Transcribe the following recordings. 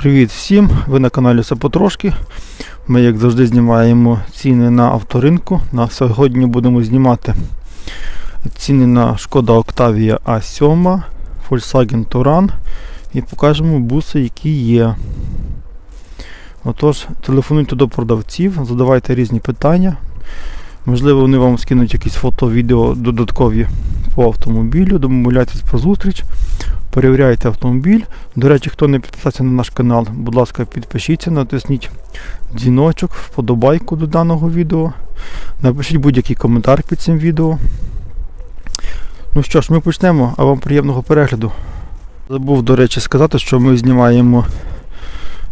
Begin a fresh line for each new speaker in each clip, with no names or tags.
Привіт всім! Ви на каналі Все потрошки. Ми, як завжди, знімаємо ціни на авторинку. На сьогодні будемо знімати ціни на Шкода Octavia A7, Volkswagen Touran і покажемо буси, які є. Отож, телефонуйте до продавців, задавайте різні питання. Можливо, вони вам скинуть якісь фото, відео додаткові по автомобілю, домовляйтесь про зустріч. Перевіряйте автомобіль. До речі, хто не підписався на наш канал, будь ласка, підпишіться, натисніть дзвіночок, вподобайку до даного відео. Напишіть будь-який коментар під цим відео. Ну що ж, ми почнемо, а вам приємного перегляду. Забув, до речі, сказати, що ми знімаємо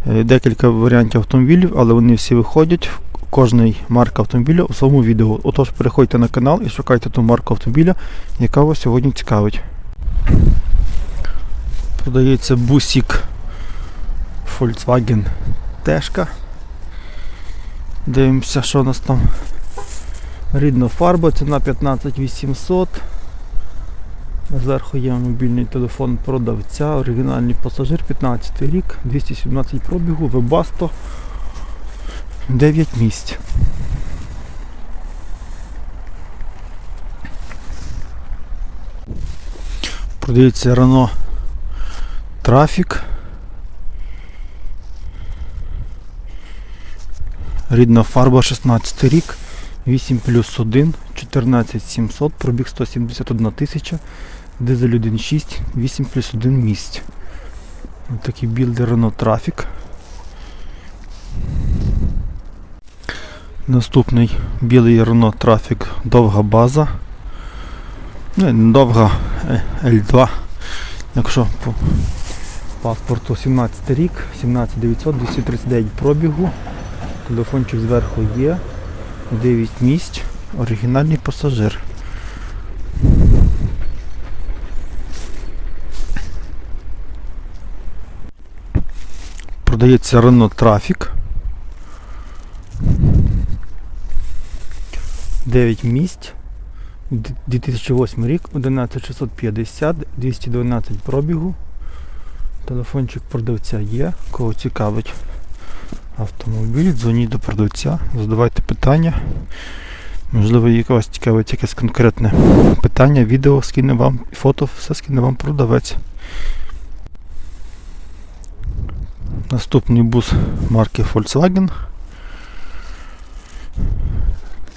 е, декілька варіантів автомобілів, але вони всі виходять. Кожний марка автомобіля у своєму відео. Отож, переходьте на канал і шукайте ту марку автомобіля, яка вас сьогодні цікавить. Продається бусик Volkswagen Тешка. Дивимося, що у нас там. Рідна фарба, ціна 15800. Зверху є мобільний телефон продавця, оригінальний пасажир, 15 рік, 217 пробігу, Webasto, 9 місць. Продається Renault Трафік. Рідна фарба 16 рік, 8 плюс 1, 14700, пробіг 171 тисяча, дизель 1.6, 8 плюс 1 місць. Ось такий білдер Renault Traffic. Наступний білий Renault Traffic довга база. Ну, не довга е, L2. Якщо по паспорту 17 рік, 17900, 239 пробігу. Телефончик зверху є. 9 місць. Оригінальний пасажир. Продається Renault Traffic. 9 місць. 2008 рік, 11650, 212 пробігу. Телефончик продавця є. Кого цікавить автомобіль, дзвоніть до продавця, задавайте питання. Можливо, якогось цікавить якесь конкретне питання, відео скине вам, фото, все скине вам продавець. Наступний бус марки Volkswagen.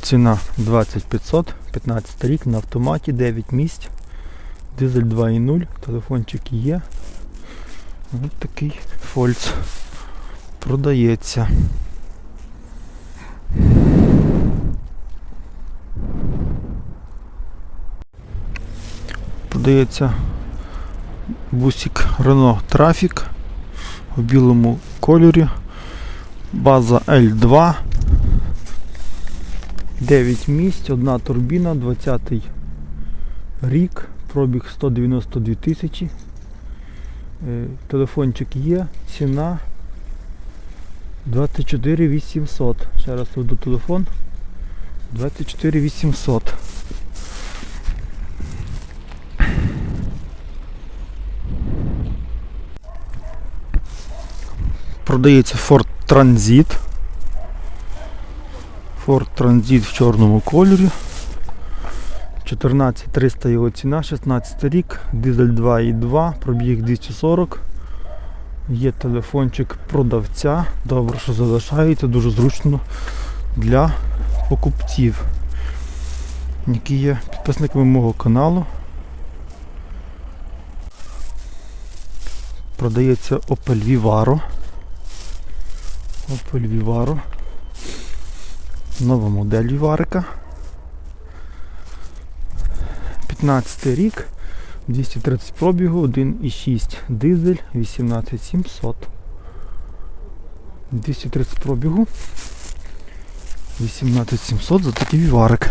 Ціна 20500, 15 рік на автоматі, 9 місць, дизель 2.0, телефончик є. Ось такий фольц продається. Продається бусик Renault Traffic у білому кольорі. База L2. 9 місць, одна турбіна, 20 рік, пробіг 192 тисячі. Е, Телефончик є, ціна 24 800. Ще раз веду телефон. 24 800. Продається Ford Transit. Ford Transit в чорному кольорі. 14300 його ціна, 16 рік, дизель 2.2, пробіг 240. Є телефончик продавця. Добре, що залишається, дуже зручно для покупців, які є підписниками мого каналу. Продається Opel Vivaro. Opel Vivaro. Нова модель Віварика. 15 рік, 230 пробігу, 1,6 дизель, 18700. 230 пробігу. 18700 за такий віварик.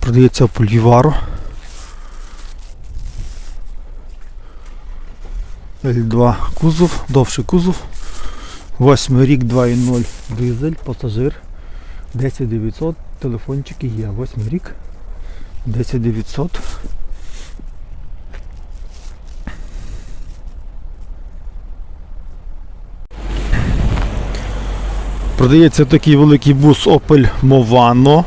Продається Opel Vivaro. L2 кузов, довший кузов. 8 рік 2.0 дизель, пасажир. 10900, телефончики є. 8 рік. 10 900. Продається такий великий бус Opel Movano.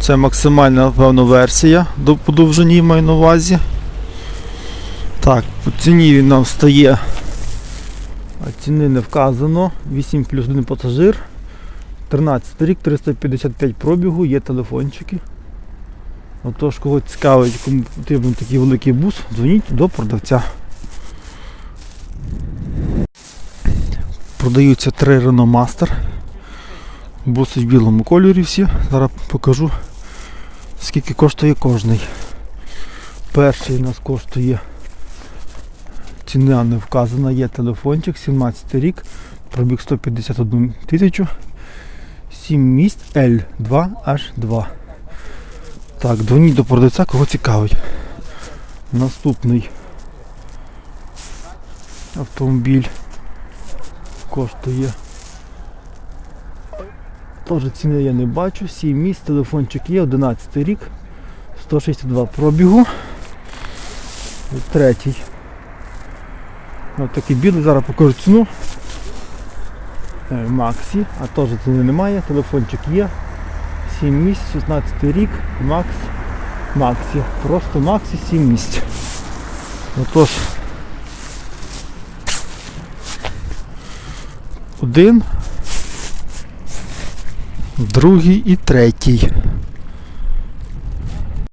Це максимальна, напевно, версія до по довжині маю на увазі. Так, по ціні він нам стає. Ціни не вказано. 8 плюс 1 пасажир. 13 рік, 355 пробігу, є телефончики. Отож, кого цікавить, кому потрібен такий великий бус, дзвоніть до продавця. Продаються три Renault Master. Буси в білому кольорі всі. Зараз покажу скільки коштує кожний. Перший у нас коштує ціна не вказана, є телефончик, 17 рік, пробіг 151 тисячу, 7 місць L2H2. Так, дзвоніть до продавця, кого цікавить. Наступний автомобіль коштує. Теж ціни я не бачу. 7 місць, телефончик є, 11 рік, 162 пробігу. Третій. Ось такий білий, зараз покажу ціну. Е, Максі, а теж ціни немає, телефончик є. 7 місць, 16 рік, Макс, Максі. Просто Максі 7 місць. Отож. Один, другий і третій.